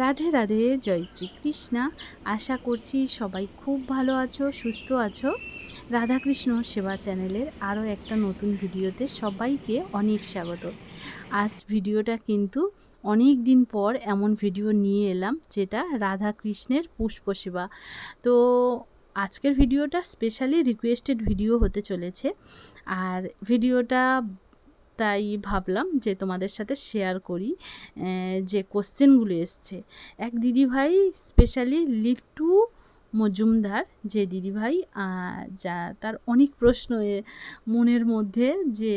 রাধে রাধে, জয় শ্রীকৃষ্ণা। আশা করছি সবাই খুব ভালো আছো, সুস্থ আছো। রাধাকৃষ্ণ সেবা চ্যানেলের আরও একটা নতুন ভিডিওতে সবাইকে অনেক স্বাগত। আজ ভিডিওটা কিন্তু অনেক দিন পর এমন ভিডিও নিয়ে এলাম, যেটা রাধাকৃষ্ণের পুষ্প সেবা। তো আজকের ভিডিওটা স্পেশালি রিকোয়েস্টেড ভিডিও হতে চলেছে। আর ভিডিওটা তাই ভাবলাম যে তোমাদের সাথে শেয়ার করি যে কোশ্চেনগুলো এসছে। এক দিদিভাই স্পেশালি লিট্টু মজুমদার, যে দিদিভাই যা তার অনেক প্রশ্ন মনের মধ্যে যে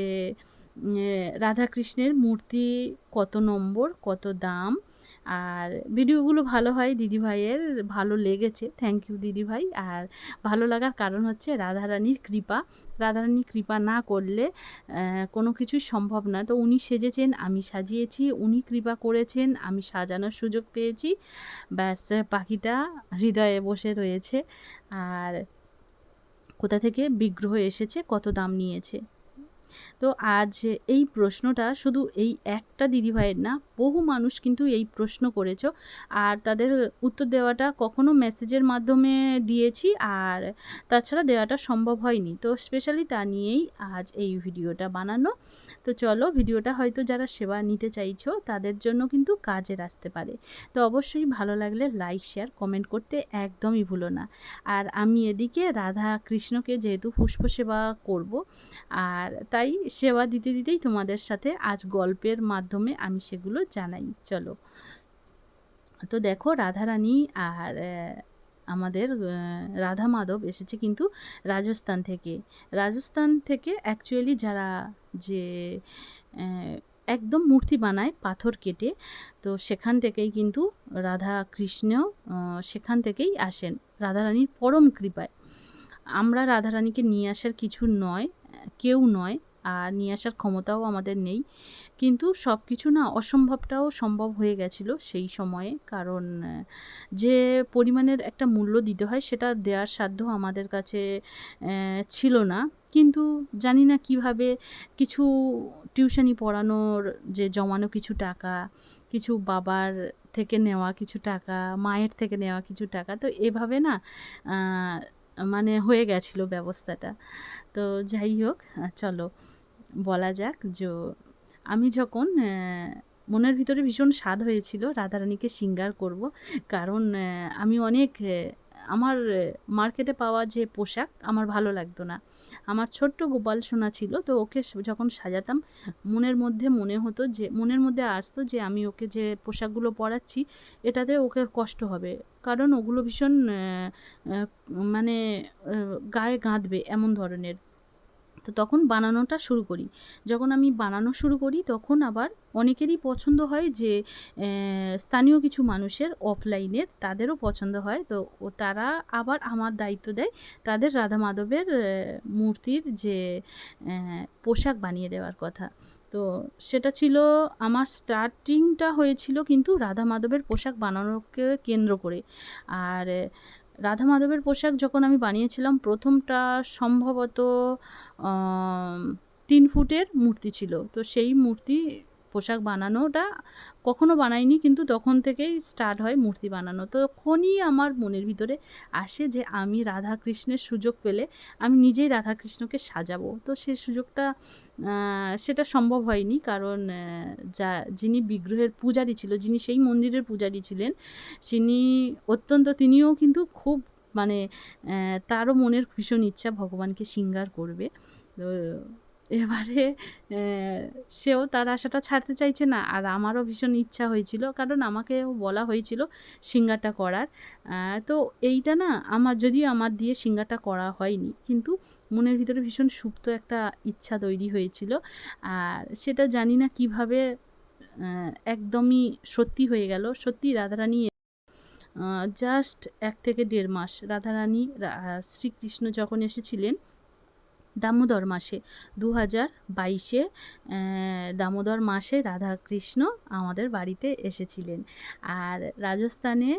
রাধাকৃষ্ণের মূর্তি কত নম্বর, কত দাম আর ভিডিওগুলো ভালো হয় দিদিভাইয়ের, ভালো লেগেছে থ্যাংক ইউ দিদিভাই। আর ভালো লাগার কারণ হচ্ছে রাধারানীর কৃপা। রাধারানীর কৃপা না করলে কোনো কিছুই সম্ভব না। তো উনি সেজেছেন, আমি সাজিয়েছি, উনি কৃপা করেছেন, আমি সাজানোর সুযোগ পেয়েছি। ব্যাস, পাখিটা হৃদয়ে বসে রয়েছে। আর কোথা থেকে বিগ্রহ এসেছে, কত দাম নিয়েছে? তো আজ এই প্রশ্নটা শুধু এই একটা দিদিভাইয়ের না, বহু মানুষ কিন্তু এই প্রশ্ন করেছ। আর তাদের উত্তর দেওয়াটা কখনো মেসেজের মাধ্যমে দিয়েছি আর তাছাড়া দেওয়াটা সম্ভব হয়নি। তো স্পেশালি তা নিয়েই আজ এই ভিডিওটা বানানো। তো চলো ভিডিওটা হয়তো যারা সেবা নিতে চাইছো, তাদের জন্য কিন্তু কাজের আসতে পারে। তো অবশ্যই ভালো লাগলে লাইক শেয়ার কমেন্ট করতে একদমই ভুলো না। আর আমি এদিকে রাধা কৃষ্ণকে যেহেতু পুষ্প সেবা করব, আর তাই সেবা দিতে দিতেই তোমাদের সাথে আজ গল্পের মাধ্যমে আমি সেগুলো জানাই। চলো। তো দেখো, রাধারানী আর আমাদের রাধা মাধব এসেছে কিন্তু রাজস্থান থেকে। রাজস্থান থেকে অ্যাকচুয়ালি যারা যে একদম মূর্তি বানায় পাথর কেটে, তো সেখান থেকেই কিন্তু রাধা কৃষ্ণ সেখান থেকেই আসেন রাধারানীর পরম কৃপায়। আমরা রাধারানীকে নিয়ে আসার কিছু নয়, কেউ নয় আর নিয়ে আসার ক্ষমতাও আমাদের নেই। কিন্তু সব কিছু না অসম্ভবটাও সম্ভব হয়ে গেছিল সেই সময়ে। কারণ যে পরিমাণের একটা মূল্য দিতে হয় সেটা দেওয়ার সাধ্য আমাদের কাছে ছিল না। কিন্তু জানি না কীভাবে কিছু টিউশনি পড়ানোর যে জমানো কিছু টাকা, কিছু বাবার থেকে নেওয়া কিছু টাকা, মায়ের থেকে নেওয়া কিছু টাকা, তো এভাবে না মানে হয়ে গেছিল ব্যবস্থাটা। তো যাই হোক চলো। বলা যাক যে আমি যখন মনের ভিতরে ভীষণ স্বাদ হয়েছিল রাধারানীকে সিঙ্গার করব। কারণ আমি অনেক আমার মার্কেটে পাওয়া যে পোশাক আমার ভালো লাগতো না। আমার ছোট্ট গোপাল সোনা ছিল, তো ওকে যখন সাজাতাম, মনের মধ্যে মনে হতো যে, মনের মধ্যে আসতো যে, আমি ওকে যে পোশাকগুলো পরাচ্ছি, এটাতে ওকে কষ্ট হবে। কারণ ওগুলো ভীষণ মানে গায়ে গাঁদবে এমন ধরনের। তো তখন বানানোটা শুরু করি। যখন আমি বানানো শুরু করি, তখন আবার অনেকেরই পছন্দ হয় যে স্থানীয় কিছু মানুষের অফলাইনের তাদেরও পছন্দ হয়। তো তারা আবার আমার দায়িত্ব দেয় তাদের রাধা মাধবের মূর্তির যে পোশাক বানিয়ে দেওয়ার কথা। তো সেটা ছিল, আমার স্টার্টিংটা হয়েছিল কিন্তু রাধা মাধবের পোশাক বানানোকে কেন্দ্র করে। আর রাধা মাধবের পোশাক যখন আমি বানিয়েছিলাম, প্রথমটা সম্ভবত তিন ফুটের মূর্তি ছিল। তো সেই মূর্তি পোশাক বানানোটা কখনো বানাইনি, কিন্তু তখন থেকেই স্টার্ট হয় মূর্তি বানানো। তখনই আমার মনের ভিতরে আসে যে আমি রাধা কৃষ্ণের সুযোগ পেলে আমি নিজেই রাধা কৃষ্ণকে সাজাবো। তো সে সুযোগটা সেটা সম্ভব হয়নি কারণ যা, যিনি বিগ্রহের পূজারি ছিল, যিনি সেই মন্দিরের পূজারি ছিলেন, তিনি অত্যন্ত, তিনিও কিন্তু খুব মানে তারও মনের ভীষণ ইচ্ছা ভগবানকে সিঙ্গার করবে। তো এবারে সেও তার আশাটা ছাড়তে চাইছে না। আর আমারও ভীষণ ইচ্ছা হয়েছিল, কারণ আমাকেও বলা হয়েছিল সিঙ্গারটা করার। তো এইটা না আমার, যদিও আমার দিয়ে সিঙ্গারটা করা হয়নি, কিন্তু মনের ভিতরে ভীষণ সুপ্ত একটা ইচ্ছা তৈরি হয়েছিল। আর সেটা জানি না কীভাবে একদমই সত্যি হয়ে গেল। সত্যি রাধারানী জাস্ট এক থেকে দেড় মাস, রাধারানী শ্রীকৃষ্ণ যখন এসেছিলেন দামোদর মাসে। দু হাজার বাইশে দামোদর মাসে রাধাকৃষ্ণ আমাদের বাড়িতে এসেছিলেন। আর রাজস্থানে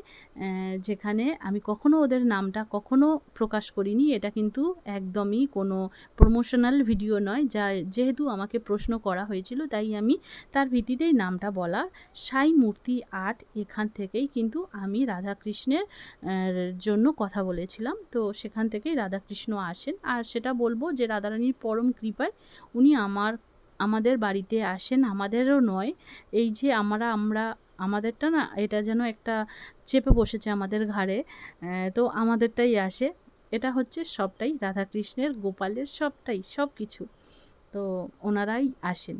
যেখানে আমি কখনো ওদের নামটা কখনো প্রকাশ করিনি, এটা কিন্তু একদমই কোনো প্রমোশনাল ভিডিও নয়, যা যেহেতু আমাকে প্রশ্ন করা হয়েছিল, তাই আমি তার ভিত্তিতেই নামটা বলা সাই মূর্তি আর্ট এখান থেকেই কিন্তু আমি রাধাকৃষ্ণের জন্য কথা বলেছিলাম। তো সেখান থেকেই রাধাকৃষ্ণ আসেন। আর সেটা বলব যে রাধারানীর পরম কৃপায় উনি আমার, আমাদের বাড়িতে আসেন। আমাদেরও নয়, এই যে আমরা আমরা, আমাদেরটা না, এটা যেন একটা চেপে বসেছে আমাদের ঘাড়ে তো আমাদেরটাই আসে। এটা হচ্ছে সবটাই, রাধাকৃষ্ণের, গোপালের সবটাই সব কিছু তো ওনারাই আসেন।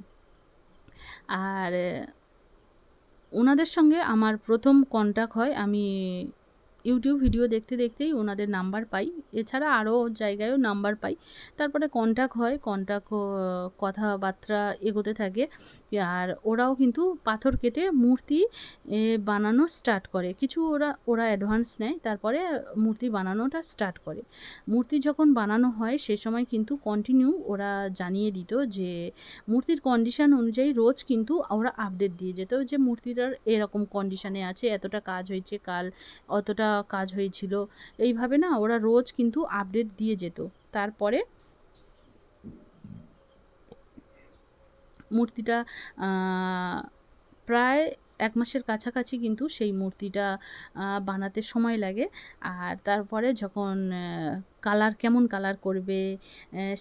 আর, ওনাদের সঙ্গে আমার প্রথম কন্ট্যাক্ট হয় আমি ইউটিউব ভিডিও দেখতে দেখতেই ওনাদের নাম্বার পাই। এছাড়া আরও জায়গায়ও নাম্বার পাই। তারপরে কন্ট্যাক্ট হয় কন্ট্যাক্ট কথাবার্তা এগোতে থাকে। আর ওরাও কিন্তু পাথর কেটে মূর্তি বানানো স্টার্ট করে। কিছু ওরা ওরা অ্যাডভান্স নেয়, তারপরে মূর্তি বানানোটা স্টার্ট করে। মূর্তি যখন বানানো হয়, সে সময় কিন্তু কন্টিনিউ ওরা জানিয়ে দিত যে, মূর্তির কন্ডিশন অনুযায়ী রোজ কিন্তু ওরা আপডেট দিয়ে যেত যে, মূর্তিটার এরকম কন্ডিশনে আছে, এতটা কাজ হয়েছে কাল, অতটা কাজ হয়েছিল। এইভাবে না ওরা রোজ কিন্তু আপডেট দিয়ে যেত। তারপরে মূর্তিটা প্রায় এক মাসের কাছাকাছি কিন্তু সেই মূর্তিটা বানাতে সময় লাগে। আর তারপরে যখন কালার কেমন কালার করবে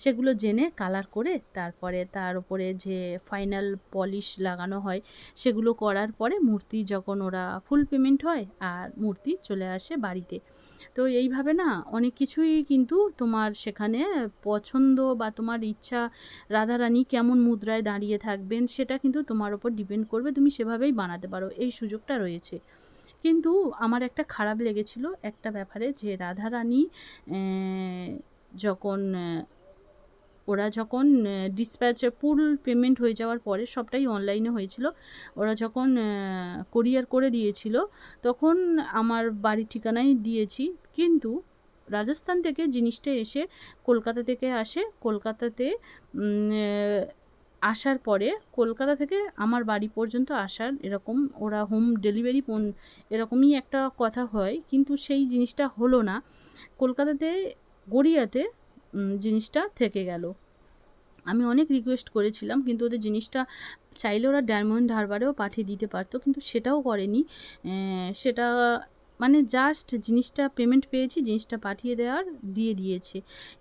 সেগুলো জেনে কালার করে তারপরে তার উপরে যে ফাইনাল পলিশ লাগানো হয়, সেগুলো করার পরে মূর্তি যখন ওরা ফুল পেমেন্ট হয় আর মূর্তি চলে আসে বাড়িতে। তো এইভাবে না অনেক কিছুই কিন্তু তোমার সেখানে পছন্দ বা তোমার ইচ্ছা, রাধারানী কেমন মুদ্রায় দাঁড়িয়ে থাকবেন সেটা কিন্তু তোমার ওপর ডিপেন্ড করবে, তুমি সেভাবেই বানাতে পারো, এই সুযোগটা রয়েছে। কিন্তু আমার একটা খারাপ লেগেছিল একটা ব্যাপারে যে রাধারানী যখন ওরা যখন ডিসপ্যাচে ফুল পেমেন্ট হয়ে যাওয়ার পরে সবটাই অনলাইনে হয়েছিল। ওরা যখন কোরিয়ার করে দিয়েছিল, তখন আমার বাড়ির ঠিকানায় দিয়েছি। কিন্তু রাজস্থান থেকে জিনিসটা এসে কলকাতা থেকে আসে। কলকাতাতে আসার পরে কলকাতা থেকে আমার বাড়ি পর্যন্ত আসার এরকম ওরা হোম ডেলিভারি এরকমই একটা কথা হয়। কিন্তু সেই জিনিসটা হলো না। কলকাতাতে, গড়িয়াতে জিনিসটা থেকে গেল। আমি অনেক রিকোয়েস্ট করেছিলাম, কিন্তু ওদের জিনিসটা চাইলে ওরা ডায়মন্ড হারবারেও পাঠিয়ে দিতে পারতো, কিন্তু সেটাও করেনি। সেটা মানে জাস্ট জিনিসটা পেমেন্ট পেয়েছি, জিনিসটা পাঠিয়ে দেওয়ার, দিয়ে দিয়েছে।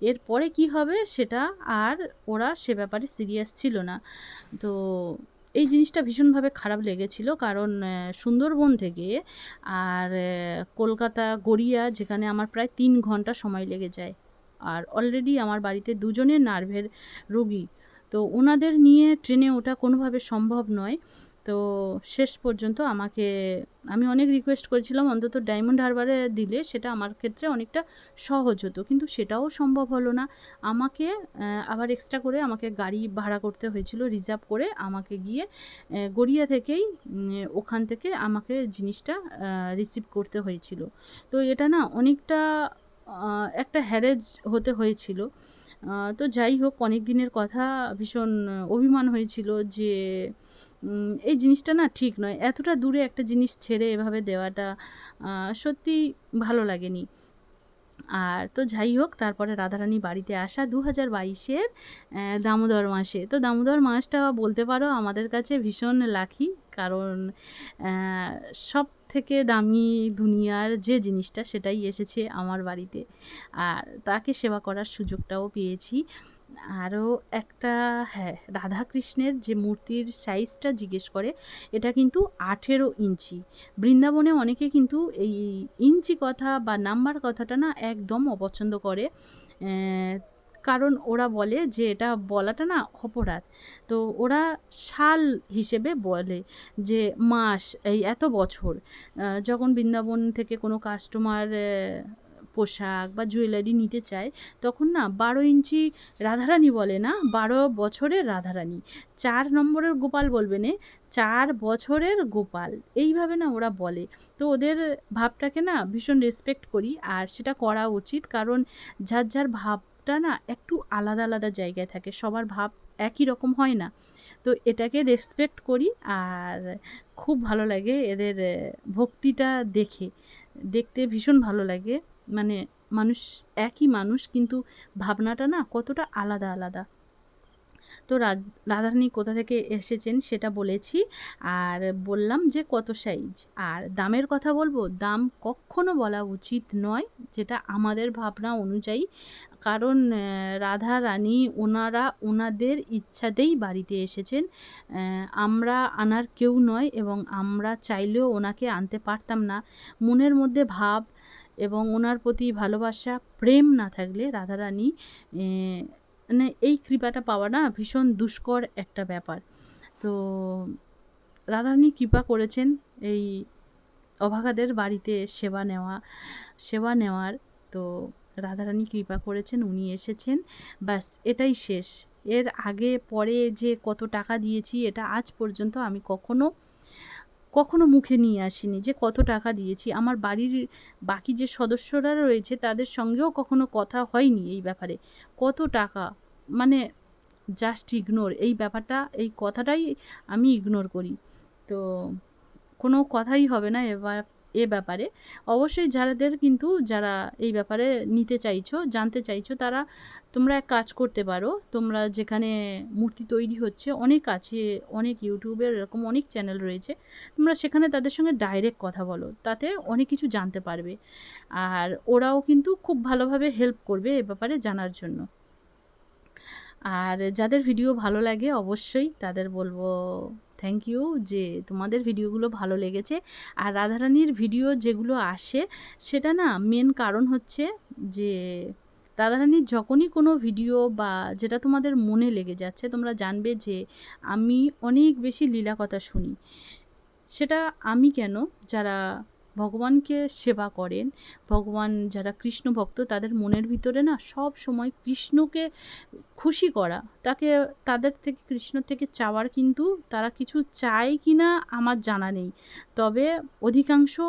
এরপরে কি হবে সেটা আর ওরা সে ব্যাপারে সিরিয়াস ছিল না। তো এই জিনিসটা ভীষণভাবে খারাপ লেগেছিল কারণ সুন্দরবন থেকে আর কলকাতা, গড়িয়া যেখানে আমার প্রায় তিন ঘণ্টা সময় লেগে যায়। আর অলরেডি আমার বাড়িতে দুজনের নার্ভের রোগী। তো ওনাদের নিয়ে ট্রেনে ওটা কোনোভাবে সম্ভব নয়। তো শেষ পর্যন্ত আমাকে, আমি অনেক রিকোয়েস্ট করেছিলাম, অন্তত ডায়মন্ড হারবারে দিলে সেটা আমার ক্ষেত্রে অনেকটা সহজ হতো। কিন্তু সেটাও সম্ভব হলো না। আমাকে আবার এক্সট্রা করে আমাকে গাড়ি ভাড়া করতে হয়েছিল রিজার্ভ করে আমাকে গিয়ে গড়িয়া থেকেই ওখান থেকে আমাকে জিনিসটা রিসিভ করতে হয়েছিল। তো এটা না অনেকটা একটা হ্যারেজ হতে হয়েছিল। তো যাই হোক অনেক দিনের কথা ভীষণ অভিমান হয়েছিল যে এই জিনিসটা না ঠিক নয়। এতটা দূরে একটা জিনিস ছেড়ে এভাবে দেওয়াটা সত্যি ভালো লাগেনি। আর তো যাই হোক, তারপরে রাধারানী বাড়িতে আসা দু হাজার বাইশের দামোদর মাসে। তো দামোদর মাসটা বলতে পারো আমাদের কাছে ভীষণ লাখি কারণ সব থেকে দামি দুনিয়ার যে জিনিসটা সেটাই এসেছে আমার বাড়িতে। আর তাকে সেবা করার সুযোগটাও পেয়েছি। আরও একটা হ্যাঁ রাধাকৃষ্ণের যে মূর্তির সাইজটা জিজ্ঞেস করে, এটা কিন্তু আঠেরো ইঞ্চি। বৃন্দাবনে অনেকে কিন্তু এই ইঞ্চি কথা বা নাম্বার কথাটা না একদম অপছন্দ করে কারণ ওরা বলে যে এটা বলাটা না অপরাধ। তো ওরা সাল হিসেবে বলে যে মাস, এই এত বছর যখন বৃন্দাবন থেকে কোনো কাস্টমার পোশাক বা জুয়েলারি নিতে চায়, তখন না বারো ইঞ্চি রাধারানী বলে না, বারো বছরের রাধারানী। চার নম্বরের গোপাল বলবে না, চার বছরের গোপাল। এইভাবে না ওরা বলে। তো ওদের ভাবটাকে না ভীষণ রেসপেক্ট করি আর সেটা করা উচিত কারণ যার যার ভাবটা না একটু আলাদা আলাদা জায়গায় থাকে, সবার ভাব একই রকম হয় না। তো এটাকে রেসপেক্ট করি আর খুব ভালো লাগে এদের ভক্তিটা দেখে, দেখতে ভীষণ ভালো লাগে। মানে মানুষ একই মানুষ, কিন্তু ভাবনাটা না কতটা আলাদা আলাদা। তো রাধারানী কোথা থেকে এসেছেন সেটা বলেছি, আর বললাম যে কত সাইজ আর দামের কথা বলব? দাম কখনো বলা উচিত নয়, যেটা আমাদের ভাবনা অনুযায়ী। কারণ রাধা রানী ওনারা ওনাদের ইচ্ছাতেই বাড়িতে এসেছেন। আমরা আনার কেউ নয় এবং আমরা চাইলেও ওনাকে আনতে পারতাম না। মনের মধ্যে ভাব এবং ওনার প্রতি ভালোবাসা, প্রেম না থাকলে রাধারানী মানে এই কৃপাটা পাওয়া না ভীষণ দুষ্কর একটা ব্যাপার। তো রাধারানী কৃপা করেছেন এই অভাগাদের বাড়িতে সেবা নেওয়া, সেবা নেওয়ার। তো রাধারানী কৃপা করেছেন, উনি এসেছেন। ব্যাস, এটাই শেষ। এর আগে, পরে যে কত টাকা দিয়েছি, এটা আজ পর্যন্ত আমি কখনো কখনো মুখে নিয়ে আসিনি যে কত টাকা দিয়েছি। আমার বাড়ির বাকি যে সদস্যরা রয়েছে তাদের সঙ্গেও কখনো কথা হয়নি এই ব্যাপারে। কত টাকা? মানে জাস্ট ইগনোর এই ব্যাপারটা, এই কথাটাই আমি ইগনোর করি। তো কোনো কথাই হবে না এবার। এ ব্যাপারে। অবশ্যই যাদের কিন্তু যারা এই ব্যাপারে নিতে চাইছো, জানতে চাইছো, তারা তোমরা এক কাজ করতে পারো। তোমরা যেখানে মূর্তি তৈরি হচ্ছে, অনেক আছে অনেক ইউটিউবের এরকম অনেক চ্যানেল রয়েছে, তোমরা সেখানে তাদের সঙ্গে ডাইরেক্ট কথা বলো, তাতে অনেক কিছু জানতে পারবে। আর ওরাও কিন্তু খুব ভালোভাবে হেল্প করবে এ ব্যাপারে জানার জন্য। আর যাদের ভিডিও ভালো লাগে, অবশ্যই তাদের বলব থ্যাংক ইউ যে তোমাদের ভিডিওগুলো ভালো লেগেছে। আর রাধারানীর ভিডিও যেগুলো আসে, সেটা না মেন কারণ হচ্ছে যে রাধারানীর যখনই কোনো ভিডিও বা যেটা তোমাদের মনে লেগে যাচ্ছে, তোমরা জানবে যে আমি অনেক বেশি লীলা কথা শুনি। সেটা আমি কেন? যারা ভগবানকে সেবা করেন। ভগবান যারা কৃষ্ণ ভক্ত, তাদের মনের ভিতরে না সব সময় কৃষ্ণকে খুশি করা। তাকে, তাদের থেকে, কৃষ্ণ থেকে চাওয়ার কিন্তু তারা কিছু চায় কি না আমার জানা নেই। তবে অধিকাংশ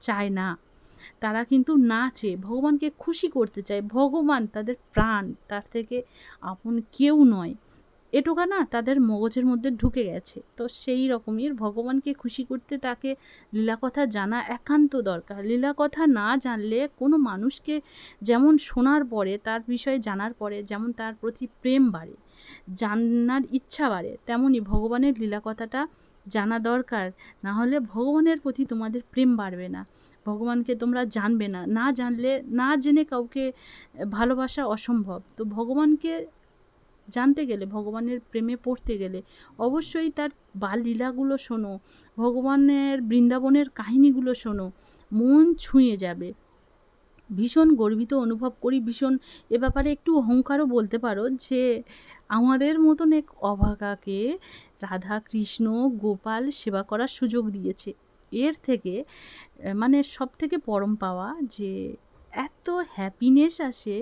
চায় না। তারা কিন্তু না চেয়ে ভগবানকে খুশি করতে চায়। ভগবান তাদের প্রাণ, তার থেকে আপন কেউ নয়। এটুকা না তাদের মগজের মধ্যে ঢুকে গেছে। তো সেই রকমের ভগবানকে খুশি করতে তাকে লীলা কথা জানা একান্ত দরকার। লীলা কথা না জানলে কোনো মানুষকে যেমন শোনার পরে, তার বিষয়ে জানার পরে, যেমন তার প্রতি প্রেম বাড়ে, জানার ইচ্ছা বাড়ে তেমনই ভগবানের লীলা কথাটা জানা দরকার। না হলে ভগবানের প্রতি তোমাদের প্রেম বাড়বে না। ভগবানকে তোমরা জানবে না। না জানলে, না জেনে কাউকে ভালোবাসা অসম্ভব। তো ভগবানকে জানতে গেলে, ভগবানের প্রেমে পড়তে গেলে, অবশ্যই তার বাল লীলাগুলো শোনো, ভগবানের বৃন্দাবনের কাহিনীগুলো শোনো, মন ছুঁয়ে যাবে। ভীষণ গর্বিত অনুভব করি, ভীষণ এ ব্যাপারে একটু অহংকারও বলতে পারো যে, আমাদের মতন এক অভাগাকে রাধা কৃষ্ণ গোপাল সেবা করার সুযোগ দিয়েছে। এর থেকে মানে সব থেকে পরম পাওয়া যে এত হ্যাপিনেস আসে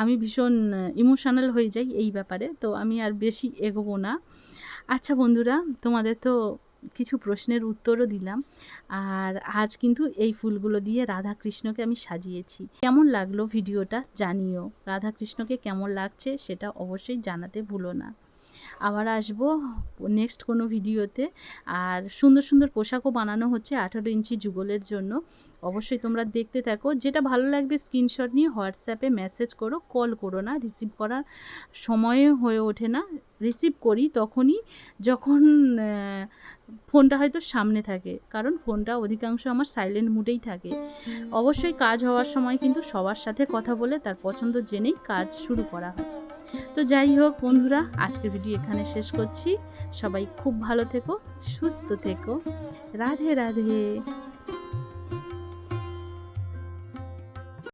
আমি ভীষণ ইমোশনাল হয়ে যাই এই ব্যাপারে, তো আমি আর বেশি এগোবো না। আচ্ছা বন্ধুরা, তোমাদের তো কিছু প্রশ্নের উত্তরও দিলাম, আর আজ কিন্তু এই ফুলগুলো দিয়ে রাধা কৃষ্ণকে আমি সাজিয়েছি। কেমন লাগল ভিডিওটা জানিও রাধা কৃষ্ণকে কেমন লাগছে সেটা অবশ্যই জানাতে ভুলো না। আবার আসব নেক্সট কোনো ভিডিওতে। আর সুন্দর সুন্দর পোশাকও বানানো হচ্ছে আঠারো ইঞ্চি যুগলের জন্য। অবশ্যই তোমরা দেখতে থাকো। যেটা ভালো লাগবে স্ক্রিনশট নিয়ে হোয়াটসঅ্যাপে মেসেজ করো কল করো না। রিসিভ করার সময়ে হয়ে ওঠে না। রিসিভ করি তখনই যখন ফোনটা হয়তো সামনে থাকে। কারণ ফোনটা অধিকাংশ আমার সাইলেন্ট মুডেই থাকে। অবশ্যই কাজ হওয়ার সময় কিন্তু সবার সাথে কথা বলে তার পছন্দ জেনেই কাজ শুরু করা হয়। তো যাই হোক বন্ধুরা, আজকের ভিডিও এখানে শেষ করছি। সবাই খুব ভালো থেকো, সুস্থ থেকো। রাধে রাধে।